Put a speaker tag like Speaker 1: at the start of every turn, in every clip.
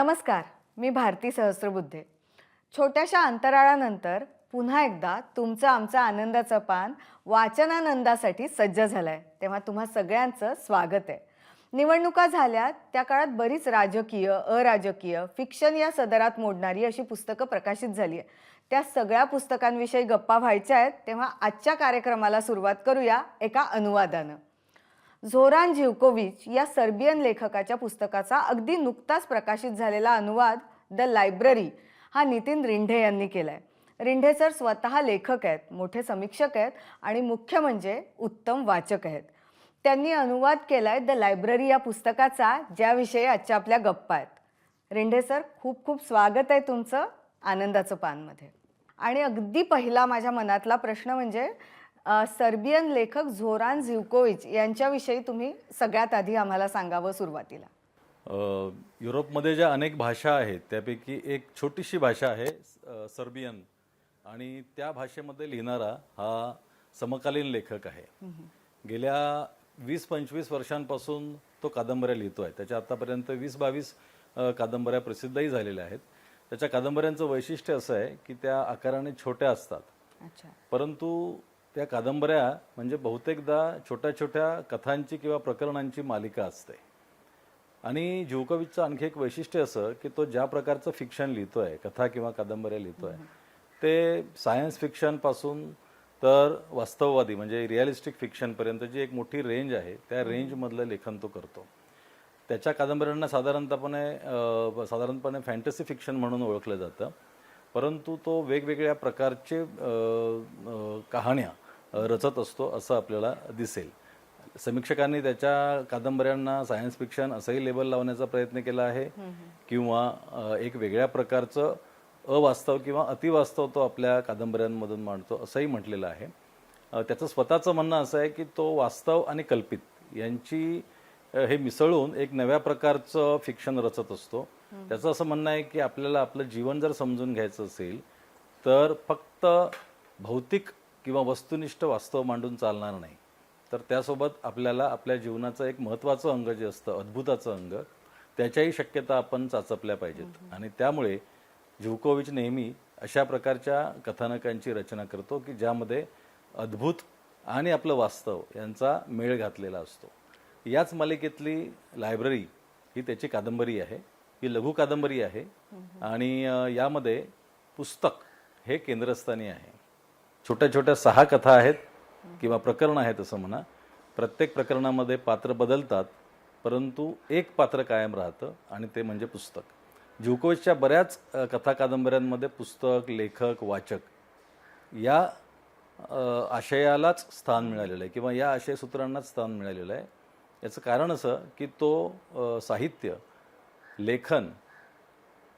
Speaker 1: नमस्कार मी भारती सहस्रबुद्धे. छोट्याशा अंतराळानंतर पुन्हा एकदा तुमचं आमचं आनंदाचं पान वाचनानंदासाठी सज्ज झालंय. तेव्हा तुम्हा सगळ्यांचं स्वागत आहे. निवडणुका झाल्या त्या काळात बरीच राजकीय अराजकीय फिक्शन या सदरात मोडणारी अशी पुस्तकं प्रकाशित झाली आहे त्या सगळ्या पुस्तकांविषयी गप्पा व्हायच्या आहेत तेव्हा आजच्या कार्यक्रमाला सुरुवात करूया एका अनुवादानं. झोरान झिवकोविच या सर्बियन लेखकाच्या पुस्तकाचा अगदी नुकताच प्रकाशित झालेला अनुवाद द लायब्ररी हा नितीन रिंढे यांनी केला आहे रिंढे सर स्वतः लेखक आहेत मोठे समीक्षक आहेत आणि मुख्य म्हणजे उत्तम वाचक आहेत. त्यांनी अनुवाद केला आहे द लायब्ररी या पुस्तकाचा ज्याविषयी आजच्या आपल्या गप्पा आहेत. रिंढे सर खूप खूप स्वागत आहे तुमचं आनंदाचं पानमध्ये. आणि अगदी पहिला माझ्या मनातला प्रश्न म्हणजे सर्बियन लेखक झोरान झिवकोविच यांच्याविषयी तुम्ही सगळ्यात आधी आम्हाला सांगावं सुरुवातीला.
Speaker 2: युरोपमध्ये ज्या अनेक भाषा आहेत त्यापैकी एक छोटीशी भाषा आहे सर्बियन. आणि त्या भाषेमध्ये लिहिणारा हा समकालीन लेखक आहे. गेल्या वीस पंचवीस वर्षांपासून तो कादंबऱ्या लिहितो आहे त्याच्या आतापर्यंत वीस बावीस कादंबऱ्या प्रसिद्धही झालेल्या आहेत. त्याच्या कादंबऱ्यांचं वैशिष्ट्य असं आहे की त्या आकाराने छोट्या असतात. परंतु त्या कादंबऱ्या म्हणजे बहुतेकदा छोट्या छोट्या कथांची किंवा प्रकरणांची मालिका असते. आणि जुकोविचचं आणखी एक वैशिष्ट्य असं की तो ज्या प्रकारचं फिक्शन लिहितोय कथा किंवा कादंबऱ्या लिहितोय ते सायन्स फिक्शनपासून तर वास्तववादी म्हणजे रिअलिस्टिक फिक्शनपर्यंत जी एक मोठी रेंज आहे त्या रेंजमधलं लेखन तो करतो. त्याच्या कादंबऱ्यांना साधारणतपणे साधारणपणे फॅन्टसी फिक्शन म्हणून ओळखलं जातं. परंतु तो वेगवेगळ्या प्रकारचे कहाण्या रचत असतो असं आपल्याला दिसेल. समीक्षकांनी त्याच्या कादंबऱ्यांना सायन्स फिक्शन असंही लेबल लावण्याचा प्रयत्न केला आहे. किंवा एक वेगळ्या प्रकारचं अवास्तव किंवा अतिवास्तव तो आपल्या कादंबऱ्यांमधून मांडतो असंही म्हटलेलं आहे. त्याचं स्वतःचं म्हणणं असं आहे की तो वास्तव आणि कल्पित यांची हे मिसळून एक नव्या प्रकारचं फिक्शन रचत असतो. त्याचं असं म्हणणं आहे की आपल्याला आपलं जीवन जर समजून घ्यायचं असेल तर फक्त भौतिक किंवा वस्तुनिष्ठ वास्तव मांडून चालणार नाही. तर त्यासोबत आपल्याला आपल्या जीवनाचं एक महत्त्वाचं अंग जे असतं अद्भुताचं अंग त्याच्याही शक्यता आपण चाचपल्या पाहिजेत. आणि त्यामुळे जुकोविच नेहमी अशा प्रकारच्या कथानकांची रचना करतो की ज्यामध्ये अद्भुत आणि आपलं वास्तव यांचा मेळ घातलेला असतो. याच मालिकेतली लायब्ररी ही त्याची कादंबरी आहे. ही लघु कादंबरी आहे. आणि यामध्ये पुस्तक हे केंद्रस्थानी आहे. छोट्या छोट्या सहा कथा आहेत किंवा प्रकरण आहेत असं म्हणा. प्रत्येक प्रकरणामध्ये पात्र बदलतात परंतु एक पात्र कायम राहतं आणि ते म्हणजे पुस्तक. जुकोविचच्या बऱ्याच कथा कादंबऱ्यांमध्ये पुस्तक लेखक वाचक या आशयालाच स्थान मिळालेलं आहे किंवा या आशयसूत्रांनाच स्थान मिळालेलं आहे. याचं कारण असं की तो साहित्य लेखन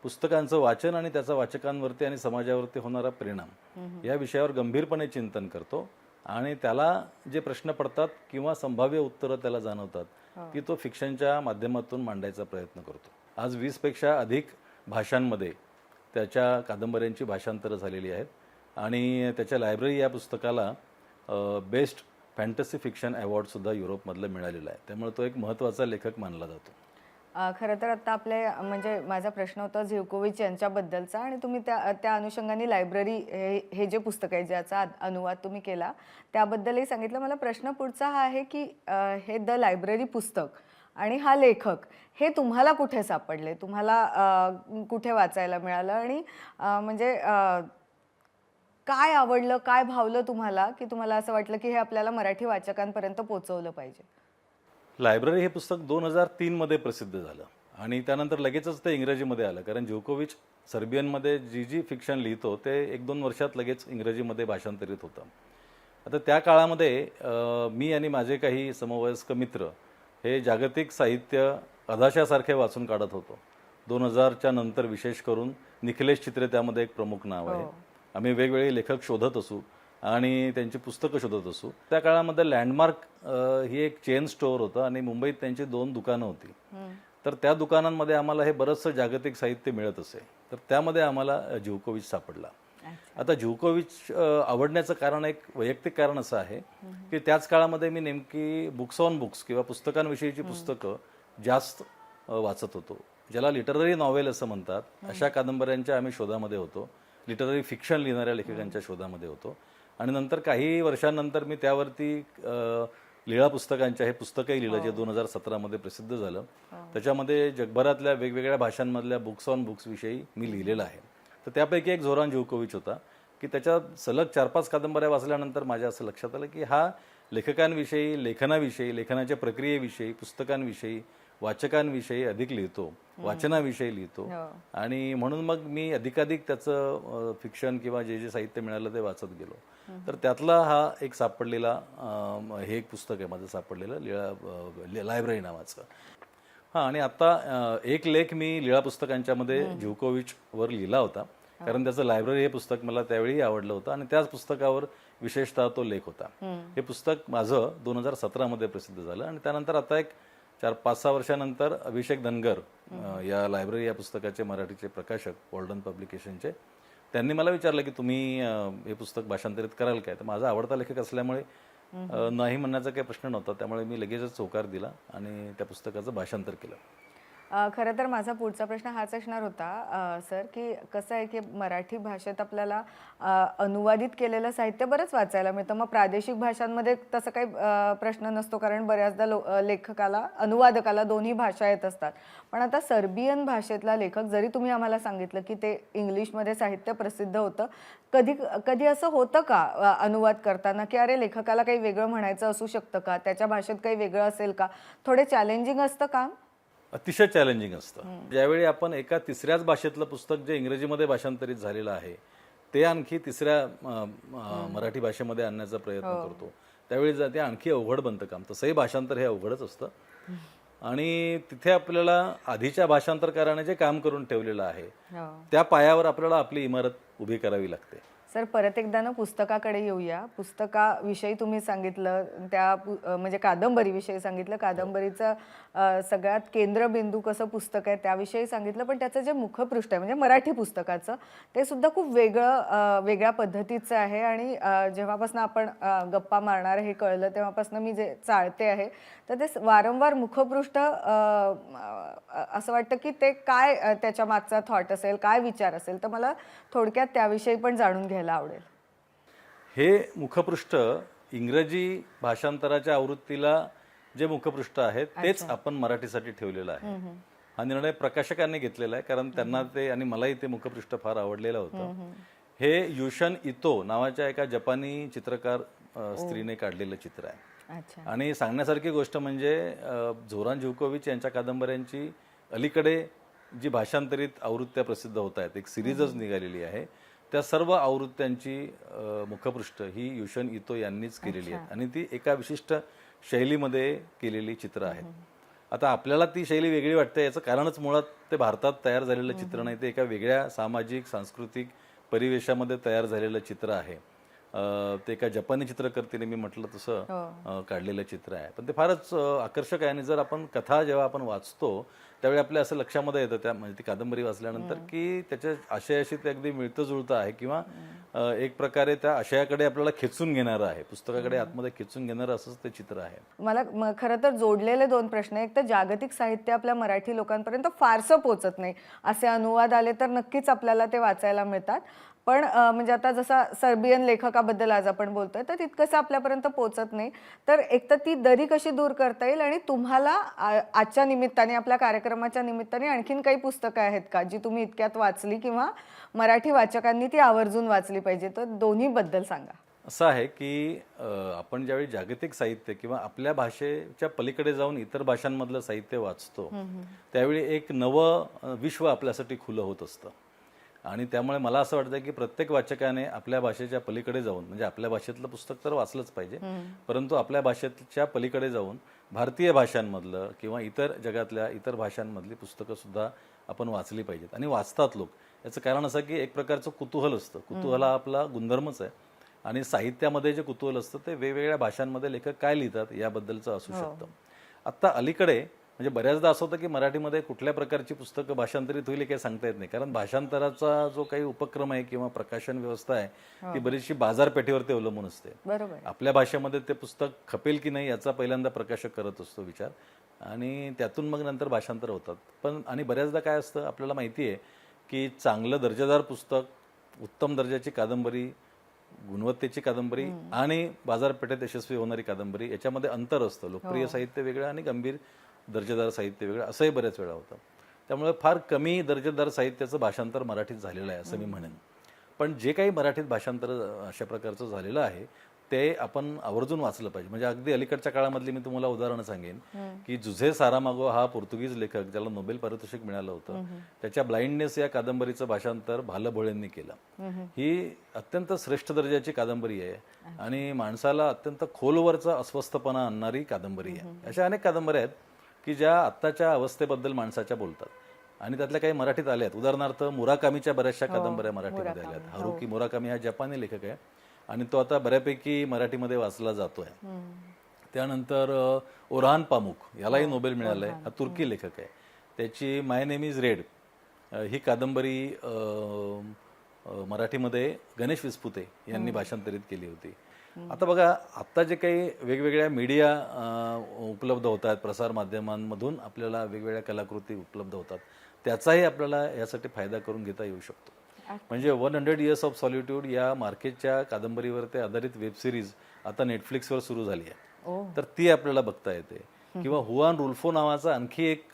Speaker 2: पुस्तकांचं वाचन आणि त्याचा वाचकांवरती आणि समाजावरती होणारा परिणाम या विषयावर गंभीरपणे चिंतन करतो आणि त्याला जे प्रश्न पडतात किंवा संभाव्य उत्तरं त्याला जाणवतात ती तो फिक्शनच्या माध्यमातून मांडायचा प्रयत्न करतो. आज वीसपेक्षा अधिक भाषांमध्ये त्याच्या कादंबऱ्यांची भाषांतरं झालेली आहेत आणि त्याच्या लायब्ररी या पुस्तकाला बेस्ट फॅन्टसी फिक्शन अवॉर्डसुद्धा युरोपमधलं मिळालेलं आहे. त्यामुळे तो एक महत्त्वाचा लेखक मानला जातो.
Speaker 1: खरं तर आता आपले म्हणजे माझा प्रश्न होता झिवकोविच यांच्याबद्दलचा आणि तुम्ही त्या त्या अनुषंगाने लायब्ररी हे हे जे पुस्तक आहे ज्याचा अनुवाद तुम्ही केला त्याबद्दलही सांगितलं. मला प्रश्न पुढचा हा आहे की हे द लायब्ररी पुस्तक आणि हा लेखक हे तुम्हाला कुठे सापडले? तुम्हाला कुठे वाचायला मिळालं? आणि म्हणजे काय आवडलं काय भावलं तुम्हाला की तुम्हाला असं वाटलं की हे आपल्याला मराठी वाचकांपर्यंत पोचवलं पाहिजे?
Speaker 2: लायब्ररी हे पुस्तक दोन हजार तीनमध्ये प्रसिद्ध झालं. आणि त्यानंतर लगेचच ते इंग्रजीमध्ये आलं. कारण जोकोविच सर्बियनमध्ये जी जी फिक्शन लिहितो ते एक दोन वर्षात लगेच इंग्रजीमध्ये भाषांतरित होतं. आता त्या काळामध्ये मी आणि माझे काही समवयस्क मित्र हे जागतिक साहित्य अधाशासारखे वाचून काढत होतो. दोन हजारच्या नंतर विशेष करून निखिलेश चित्रे त्यामध्ये एक प्रमुख नाव आहे. आम्ही वेगवेगळे लेखक शोधत असू. आणि त्यांची पुस्तकं शोधत असू. त्या काळामध्ये लँडमार्क ही एक चेन स्टोअर होतं आणि मुंबईत त्यांची दोन दुकानं होती. तर त्या दुकानांमध्ये आम्हाला हे बरंचसं जागतिक साहित्य मिळत असे. तर त्यामध्ये आम्हाला जुकोविच सापडला. आता जुकोविच अ, आवडण्याचं कारण एक वैयक्तिक कारण असं आहे की त्याच काळामध्ये मी नेमकी बुक्स ऑन बुक्स किंवा पुस्तकांविषयीची पुस्तकं जास्त वाचत होतो. ज्याला लिटररी नॉवेल असं म्हणतात अशा कादंबऱ्यांच्या आम्ही शोधामध्ये होतो. लिटररी फिक्शन लिहिणाऱ्या लेखकांच्या शोधामध्ये होतो. आणि नंतर काही वर्षांनंतर मी त्यावरती लीळा पुस्तकांच्या हे पुस्तकही लिहिलं जे दोन हजार सतरामध्ये प्रसिद्ध झालं. त्याच्यामध्ये जगभरातल्या वेगवेगळ्या भाषांमधल्या बुक्स ऑन बुक्स विषयी मी लिहिलेलं आहे. तर त्यापैकी एक झोरान जोकोविच होता की त्याच्या सलग चार पाच कादंबऱ्या वाचल्यानंतर माझ्या असं लक्षात आलं की हा लेखकांविषयी लेखनाविषयी लेखनाच्या प्रक्रियेविषयी पुस्तकांविषयी वाचकांविषयी अधिक लिहितो वाचनाविषयी लिहितो.
Speaker 1: हो.
Speaker 2: आणि म्हणून मग मी अधिकाधिक त्याचं फिक्शन किंवा जे जे साहित्य मिळालं ते वाचत गेलो. तर त्यातला हा एक सापडलेला हे एक पुस्तक आहे माझं सापडलेलं लिळा लायब्ररी नावाचं. हां आणि आता एक लेख मी लीळा पुस्तकांच्यामध्ये झुकोविच वर लिहिला होता. कारण त्याचं लायब्ररी हे पुस्तक मला त्यावेळी आवडलं होतं आणि त्याच पुस्तकावर विशेषतः तो लेख होता. हे पुस्तक माझं दोन हजार सतरामध्ये प्रसिद्ध झालं आणि त्यानंतर आता एक चार पाच सहा वर्षानंतर अभिषेक धनगर या लायब्ररी या पुस्तकाचे मराठीचे प्रकाशक वॉल्डन पब्लिकेशनचे त्यांनी मला विचारलं की तुम्ही हे पुस्तक भाषांतरित कराल काय? तर माझा आवडता लेखक असल्यामुळे नाही म्हणण्याचा काही प्रश्न नव्हता. त्यामुळे मी लगेचच चौकार दिला आणि त्या पुस्तकाचं भाषांतर केलं.
Speaker 1: खरं तर माझा पुढचा प्रश्न हाच असणार होता सर की कसं आहे की मराठी भाषेत आपल्याला अनुवादित केलेलं साहित्य बरंच वाचायला मिळतं. मग प्रादेशिक भाषांमध्ये तसं काही प्रश्न नसतो कारण बऱ्याचदा लो लेखकाला अनुवादकाला दोन्ही भाषा येत असतात. पण आता सर्बियन भाषेतला लेखक जरी तुम्ही आम्हाला सांगितलं की ते इंग्लिशमध्ये साहित्य प्रसिद्ध होतं कधी कधी असं होतं का अनुवाद करताना की अरे लेखकाला काही वेगळं म्हणायचं असू शकतं का? त्याच्या भाषेत काही वेगळं असेल का? थोडे चॅलेंजिंग असतं काम
Speaker 2: अतिशय चॅलेंजिंग असतं. ज्यावेळी आपण एका तिसऱ्याच भाषेतलं पुस्तक जे इंग्रजीमध्ये भाषांतरित झालेलं आहे ते आणखी तिसऱ्या मराठी भाषेमध्ये आणण्याचा प्रयत्न करतो. त्यावेळी ते आणखी अवघड बनतं काम. तसंही भाषांतर हे अवघडच असतं. आणि तिथे आपल्याला आधीच्या भाषांतरकाराने जे काम करून ठेवलेलं आहे
Speaker 1: हो.
Speaker 2: त्या पायावर आपल्याला आपली इमारत उभी करावी लागते.
Speaker 1: सर परत एकदा ना पुस्तकाकडे येऊया. पुस्तकाविषयी तुम्ही सांगितलं त्या पु- म्हणजे कादंबरीविषयी सांगितलं. कादंबरीचं सगळ्यात केंद्रबिंदू कसं पुस्तक आहे त्याविषयी सांगितलं. पण त्याचं जे मुखपृष्ठ आहे म्हणजे मराठी पुस्तकाचं ते सुद्धा खूप वेगळं वेगळ्या पद्धतीचं आहे. आणि जेव्हापासून आपण गप्पा मारणार हे कळलं तेव्हापासून मी जे चाळते आहे तर ते वारंवार मुखपृष्ठ असं वाटतं की ते काय त्याच्या मागचा थॉट असेल काय विचार असेल तर मला थोडक्यात त्याविषयी पण जाणून घ्यायला आवडेल.
Speaker 2: हे मुखपृष्ठ इंग्रजी भाषांतराच्या आवृत्तीला जे मुखपृष्ठ आहे तेच आपण मराठीसाठी ठेवलेलं आहे. हा निर्णय प्रकाशकांनी घेतलेला आहे कारण त्यांना ते आणि मलाही ते मुखपृष्ठ फार आवडलेलं होतं. हे युशन इतो नावाच्या एका जपानी चित्रकार स्त्रीने काढलेलं चित्र आहे. आणि सांगण्यासारखी गोष्ट म्हणजे झोरान जुकोविच यांच्या कादंबऱ्यांची अलीकडे जी भाषांतरित आवृत्त्या प्रसिद्ध होत आहेत एक सिरीजच निघालेली आहे. त्या सर्व आवृत्त्यांची मुखपृष्ठ ही युशन इतो यांनीच केलेली आहेत. आणि ती एका विशिष्ट शैलीमध्ये केलेली चित्र आहेत. आता आपल्याला ती शैली वेगळी वाटते याचं कारणच मुळात ते भारतात तयार झालेलं चित्र नाही ते एका वेगळ्या सामाजिक सांस्कृतिक परिवेशामध्ये तयार झालेलं चित्र आहे. ते एका जपानी चित्रकर्तीने मी म्हटलं तसं अ, काढलेलं चित्र आहे. पण ते फारच आकर्षक आहे आणि जर आपण कथा जेव्हा आपण वाचतो त्यावेळी आपल्या असं लक्षामध्ये येतं त्या म्हणजे ती कादंबरी वाचल्यानंतर की त्याच्या आशयाशी ते अगदी मिळतं जुळतं आहे किंवा एक प्रकारे त्या आशयाकडे आपल्याला खेचून घेणारं आहे. पुस्तकाकडे आतमध्ये खेचून घेणारं असंच ते चित्र आहे.
Speaker 1: मला खरं तर जोडलेले दोन प्रश्न एक तर जागतिक साहित्य आपल्या मराठी लोकांपर्यंत फारसं पोचत नाही. असे अनुवाद आले तर नक्कीच आपल्याला ते वाचायला मिळतात. पण म्हणजे आता जसा सर्बियन लेखकाबद्दल आज आपण बोलतोय तर तितकंसं आपल्यापर्यंत पोचत नाही. तर एक तर ती दरी कशी दूर करता येईल आणि तुम्हाला आजच्या निमित्ताने आपल्या कार्यक्रमाच्या निमित्ताने आणखीन काही पुस्तकं आहेत का जी तुम्ही इतक्यात वाचली किंवा मराठी वाचकांनी ती आवर्जून वाचली पाहिजे? तर दोन्हीबद्दल सांगा.
Speaker 2: असं आहे की आपण ज्यावेळी जागतिक साहित्य किंवा आपल्या भाषेच्या पलीकडे जाऊन इतर भाषांमधलं साहित्य वाचतो त्यावेळी एक नवं विश्व आपल्यासाठी खुलं होत असतं. आणि त्यामुळे मला असं वाटतं की प्रत्येक वाचकाने आपल्या भाषेच्या पलीकडे जाऊन म्हणजे आपल्या भाषेतलं पुस्तक तर वाचलंच पाहिजे परंतु आपल्या भाषेच्या पलीकडे जाऊन भारतीय भाषांमधलं किंवा इतर जगातल्या इतर भाषांमधली पुस्तकं सुद्धा आपण वाचली पाहिजेत. आणि वाचतात लोक. याचं कारण असं की एक प्रकारचं कुतूहल असतं. कुतूहल हा आपला गुणधर्मच आहे. आणि साहित्यामध्ये जे कुतूहल असतं ते वेगवेगळ्या भाषांमध्ये लेखक काय लिहितात याबद्दलचं असू शकतं. आत्ता अलीकडे म्हणजे बऱ्याचदा असं होतं की मराठीमध्ये कुठल्या प्रकारची पुस्तकं भाषांतरित होईल हे काही सांगता येत नाही. कारण भाषांतराचा जो काही उपक्रम आहे किंवा प्रकाशन व्यवस्था आहे ती बरीचशी बाजारपेठेवरती अवलंबून असते.
Speaker 1: बरोबर.
Speaker 2: आपल्या भाषेमध्ये ते पुस्तक खपेल की नाही याचा पहिल्यांदा प्रकाशक करत असतो विचार. आणि त्यातून मग नंतर भाषांतर होतात. पण आणि बऱ्याचदा काय असतं आपल्याला माहिती आहे की चांगलं दर्जेदार पुस्तक उत्तम दर्जाची कादंबरी गुणवत्तेची कादंबरी आणि बाजारपेठेत यशस्वी होणारी कादंबरी याच्यामध्ये अंतर असतं. लोकप्रिय साहित्य वेगळं आणि गंभीर दर्जेदार साहित्य वेगळं असंही बऱ्याच वेळा होतं. त्यामुळे फार कमी दर्जेदार साहित्याचं भाषांतर मराठीत झालेलं आहे असं मी म्हणेन. पण जे काही मराठीत भाषांतर अशा प्रकारचं झालेलं आहे ते आपण आवर्जून वाचलं पाहिजे. म्हणजे अगदी अलीकडच्या काळामधली मी तुम्हाला उदाहरण सांगेन की जुझे सारामागो हा पोर्तुगीज लेखक ज्याला नोबेल पारितोषिक मिळालं होतं त्याच्या ब्लाइंडनेस या कादंबरीचं भाषांतर भाल भोळेंनी केलं ही अत्यंत श्रेष्ठ दर्जाची कादंबरी आहे आणि माणसाला अत्यंत खोलवरचा अस्वस्थपणा आणणारी कादंबरी आहे. अशा अनेक कादंबऱ्या आहेत. की ज्या आत्ताच्या अवस्थेबद्दल माणसाच्या बोलतात. आणि त्यातल्या काही मराठीत आल्या आहेत. उदाहरणार्थ मुराकामीच्या बऱ्याचशा कादंबऱ्या मराठीमध्ये आल्या आहेत. हारुकी मुराकामी हा जपानी लेखक आहे. आणि तो आता बऱ्यापैकी मराठीमध्ये वाचला जातोय. त्यानंतर ओरहान पामुक यालाही नोबेल मिळालंय. हा तुर्की लेखक आहे. त्याची माय नेम इज रेड ही कादंबरी मराठीमध्ये गणेश विस्पुते यांनी भाषांतरित केली होती. आता बघा आता जे काही वेगवेगळ्या मीडिया उपलब्ध होत आहेत प्रसार माध्यमांमधून आपल्याला वेगवेगळ्या कलाकृती उपलब्ध होतात त्याचाही आपल्याला यासाठी फायदा करून घेता येऊ शकतो. म्हणजे one hundred years of solitude या मार्केटच्या कादंबरीवर ते आधारित वेब सिरीज आता नेटफ्लिक्सवर सुरू झाली आहे. तर ती आपल्याला बघता येते. किंवा हुआन रुल्फो नावाचा आणखी एक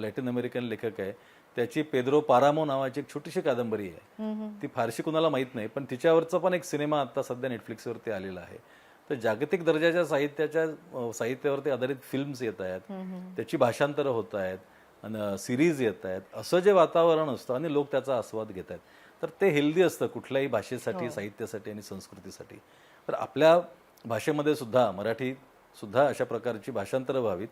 Speaker 2: लॅटिन अमेरिकन लेखक आहे त्याची पेद्रो पारामो नावाची एक छोटीशी कादंबरी आहे. ती फारशी कुणाला माहीत नाही पण तिच्यावरचा पण एक सिनेमा आता सध्या नेटफ्लिक्सवरती आलेला आहे. तर जागतिक दर्जाच्या साहित्याच्या साहित्यावरती आधारित फिल्म्स येत आहेत. त्याची भाषांतरं होत आहेत सिरीज येत आहेत. असं जे वातावरण असतं आणि लोक त्याचा आस्वाद घेत आहेत. तर ते हेल्दी असतं कुठल्याही भाषेसाठी साहित्यासाठी आणि संस्कृतीसाठी. तर आपल्या भाषेमध्ये सुद्धा मराठी सुद्धा अशा प्रकारची भाषांतरं व्हावीत.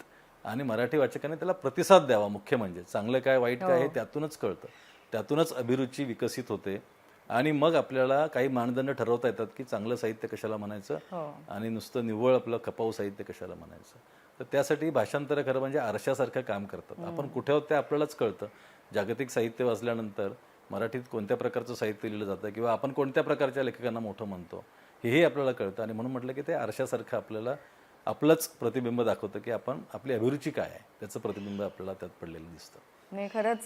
Speaker 2: आणि मराठी वाचकांनी त्याला प्रतिसाद द्यावा मुख्य म्हणजे. चांगलं काय वाईट काय हे त्यातूनच कळतं. त्यातूनच अभिरुची विकसित होते. आणि मग आपल्याला काही मानदंड ठरवता येतात की चांगलं साहित्य कशाला म्हणायचं आणि नुसतं निव्वळ आपलं खपाऊ साहित्य कशाला म्हणायचं. तर त्यासाठी भाषांतर खरं म्हणजे आरशासारखं काम करतात. आपण कुठे आहोत ते आपल्यालाच कळतं. जागतिक साहित्य वाचल्यानंतर मराठीत कोणत्या प्रकारचं साहित्य लिहिलं जातं किंवा आपण कोणत्या प्रकारच्या लेखकांना मोठं म्हणतो हेही आपल्याला कळतं. आणि म्हणून म्हटलं की ते आरशासारखं आपल्याला आपलंच प्रतिबिंब दाखवतं की आपण आपली अभिरुची काय आहे. त्याचं प्रतिबिंब आपल्याला त्यात पडलेलं दिसतं.
Speaker 1: नाही खरंच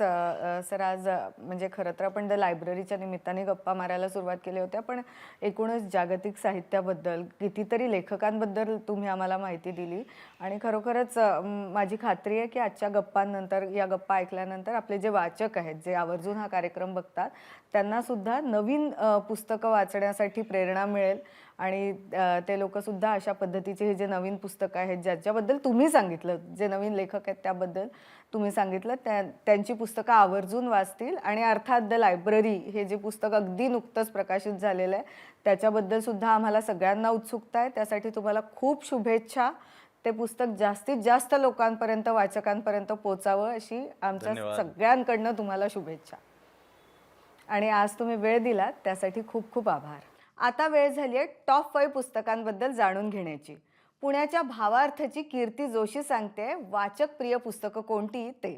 Speaker 1: सर आज म्हणजे खरं तर आपण द लायब्ररीच्या निमित्ताने गप्पा मारायला सुरुवात केली होत्या पण एकूणच जागतिक साहित्याबद्दल कितीतरी लेखकांबद्दल तुम्ही आम्हाला माहिती दिली. आणि खरोखरच माझी खात्री आहे की आजच्या गप्पांनंतर या गप्पा ऐकल्यानंतर आपले जे वाचक आहेत जे आवर्जून हा कार्यक्रम बघतात त्यांनासुद्धा नवीन पुस्तकं वाचण्यासाठी प्रेरणा मिळेल. आणि ते लोकसुद्धा अशा पद्धतीचे हे जे नवीन पुस्तकं आहेत ज्याच्याबद्दल तुम्ही सांगितलं जे नवीन लेखक आहेत त्याबद्दल तुम्ही सांगितलं त्या त्यांची पुस्तकं आवर्जून वाचतील आणि अर्थात द लायब्ररी हे जे पुस्तक अगदी नुकतंच प्रकाशित झालेलं आहे त्याच्याबद्दल सुद्धा आम्हाला सगळ्यांना उत्सुकता आहे. त्यासाठी तुम्हाला खूप शुभेच्छा. ते पुस्तक जास्तीत जास्त लोकांपर्यंत वाचकांपर्यंत पोचावं अशी आमच्या. सगळ्यांकडनं तुम्हाला शुभेच्छा. आणि आज तुम्ही वेळ दिलात त्यासाठी खूप खूप आभार. आता वेळ झाली आहे टॉप फाईव्ह पुस्तकांबद्दल जाणून घेण्याची. पुण्याच्या भावार्थची कीर्ती जोशी सांगते वाचक प्रिय पुस्तकं कोणती ते?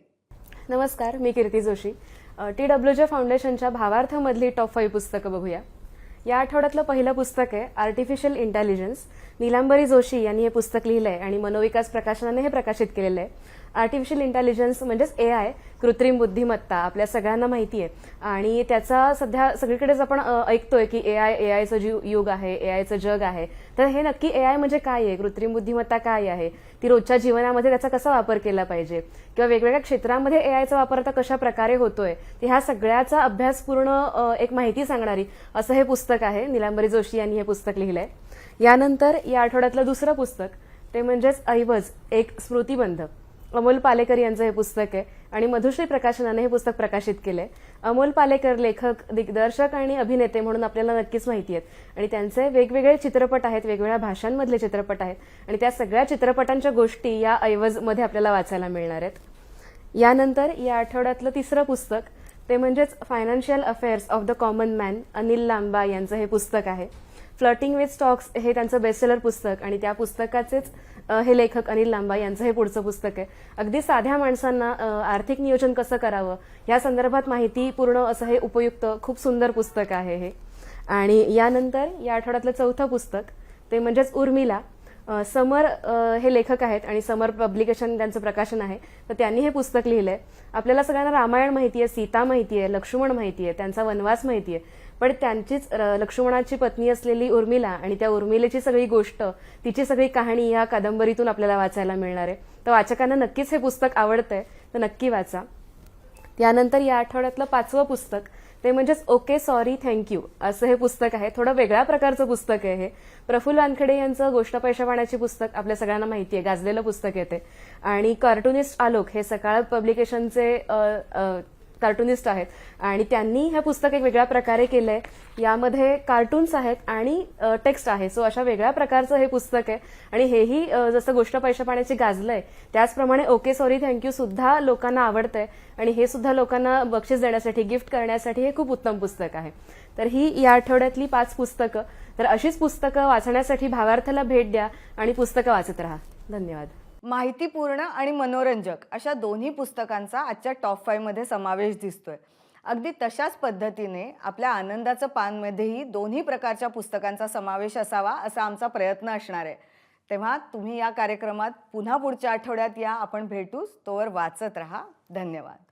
Speaker 3: नमस्कार मी कीर्ती जोशी. टी डब्ल्यूजे फाउंडेशनच्या भावार्थमधली टॉप फाईव्ह पुस्तकं बघूया. या आठवड्यातलं पहिलं पुस्तक आहे आर्टिफिशियल इंटेलिजन्स निलांबरी जोशी यांनी हे पुस्तक लिहिलं आहे आणि मनोविकास प्रकाशनाने हे प्रकाशित केलेलं आहे आर्टिफिशियल इंटेलिजन्स म्हणजेच ए आय कृत्रिम बुद्धिमत्ता आपल्या सगळ्यांना माहिती आहे. आणि त्याचा सध्या सगळीकडेच आपण ऐकतोय की ए आय ए आयचं युग आहे ए आयचं जग आहे तर हे नक्की ए आय म्हणजे काय आहे? कृत्रिम बुद्धिमत्ता काय आहे? ती रोजच्या जीवनामध्ये त्याचा कसा वापर केला पाहिजे? किंवा वेगवेगळ्या क्षेत्रामध्ये ए आयचा वापर आता कशा प्रकारे होतोय? तर ह्या सगळ्याचा अभ्यासपूर्ण एक माहिती सांगणारी असं हे पुस्तक आहे. निलांबरी जोशी यांनी हे पुस्तक लिहिलंय. यानंतर या आठवड्यातलं दुसरं पुस्तक ते म्हणजेच ऐवज एक स्मृतिबंध. अमोल पालेकर यांचं हे पुस्तक आहे. आणि मधुश्री प्रकाशनाने हे पुस्तक प्रकाशित केलंय. अमोल पालेकर लेखक दिग्दर्शक आणि अभिनेते म्हणून आपल्याला नक्कीच माहिती आहेत. आणि त्यांचे वेगवेगळे चित्रपट आहेत वेगवेगळ्या भाषांमधले चित्रपट आहेत. आणि त्या सगळ्या चित्रपटांच्या गोष्टी या ऐवजमध्ये आपल्याला वाचायला मिळणार आहेत. यानंतर या आठवड्यातलं तिसरं पुस्तक ते म्हणजेच financial affairs of the common man Anil Lamba यांचं हे पुस्तक आहे. फ्लटिंग विथ स्टॉक्स हे त्यांचं बेस्टसेलर पुस्तक आणि त्या पुस्तकाचेच हे लेखक अनिल लांबा यांचं हे पुढचं पुस्तक आहे. अगदी साध्या माणसांना आर्थिक नियोजन कसं करावं या संदर्भात माहिती पूर्ण असं हे उपयुक्त खूप सुंदर पुस्तक आहे हे. आणि यानंतर या आठवड्यातलं चौथं पुस्तक ते म्हणजेच उर्मिला. समर हे लेखक आहेत आणि समर पब्लिकेशन त्यांचं प्रकाशन आहे तर त्यांनी हे पुस्तक लिहिलंय. आपल्याला सगळ्यांना रामायण माहिती आहे सीता माहिती आहे लक्ष्मण माहिती आहे त्यांचा वनवास माहिती आहे पण त्यांचीच लक्ष्मणाची पत्नी असलेली उर्मिला आणि त्या उर्मिलेची सगळी गोष्ट तिची सगळी कहाणी या कादंबरीतून आपल्याला वाचायला मिळणार आहे. तर वाचकांना नक्कीच हे पुस्तक आवडतंय तर नक्की वाचा. त्यानंतर या आठवड्यातलं पाचवं पुस्तक ते म्हणजेच ओके सॉरी थँक्यू असं हे पुस्तक आहे. थोडं वेगळ्या प्रकारचं पुस्तक आहे हे. प्रफुल्ल वानखडे यांचं गोष्ट पैशा पाण्याची पुस्तक आपल्या सगळ्यांना माहिती आहे गाजलेलं पुस्तक येते. आणि कार्टुनिस्ट आलोक हे सकाळ पब्लिकेशनचे कार्टुनिस्ट आहेत. आणि त्यांनी हे पुस्तक एक वेगळ्या प्रकारे केलंय. यामध्ये कार्टून्स आहेत आणि टेक्स्ट आहे. सो अशा वेगळ्या प्रकारचं हे पुस्तक आहे. आणि हेही जसं गोष्ट पैशा पाण्याची गाजलंय त्याचप्रमाणे ओके सॉरी थँक्यू सुद्धा लोकांना आवडतंय. आणि हे सुद्धा लोकांना बक्षीस देण्यासाठी गिफ्ट करण्यासाठी हे खूप उत्तम पुस्तक आहे. तर ही या आठवड्यातली पाच पुस्तकं. तर अशीच पुस्तकं वाचण्यासाठी भावार्थाला भेट द्या आणि पुस्तकं वाचत राहा. धन्यवाद.
Speaker 1: माहितीपूर्ण आणि मनोरंजक अशा दोन्ही पुस्तकांचा आजच्या टॉप फाईव्हमध्ये समावेश दिसतोय. अगदी तशाच पद्धतीने आपल्या आनंदाचं पानमध्येही दोन्ही प्रकारच्या पुस्तकांचा समावेश असावा असा आमचा प्रयत्न असणार आहे. तेव्हा तुम्ही या कार्यक्रमात पुन्हा पुढच्या आठवड्यात या आपण भेटूच तोवर वाचत राहा. धन्यवाद.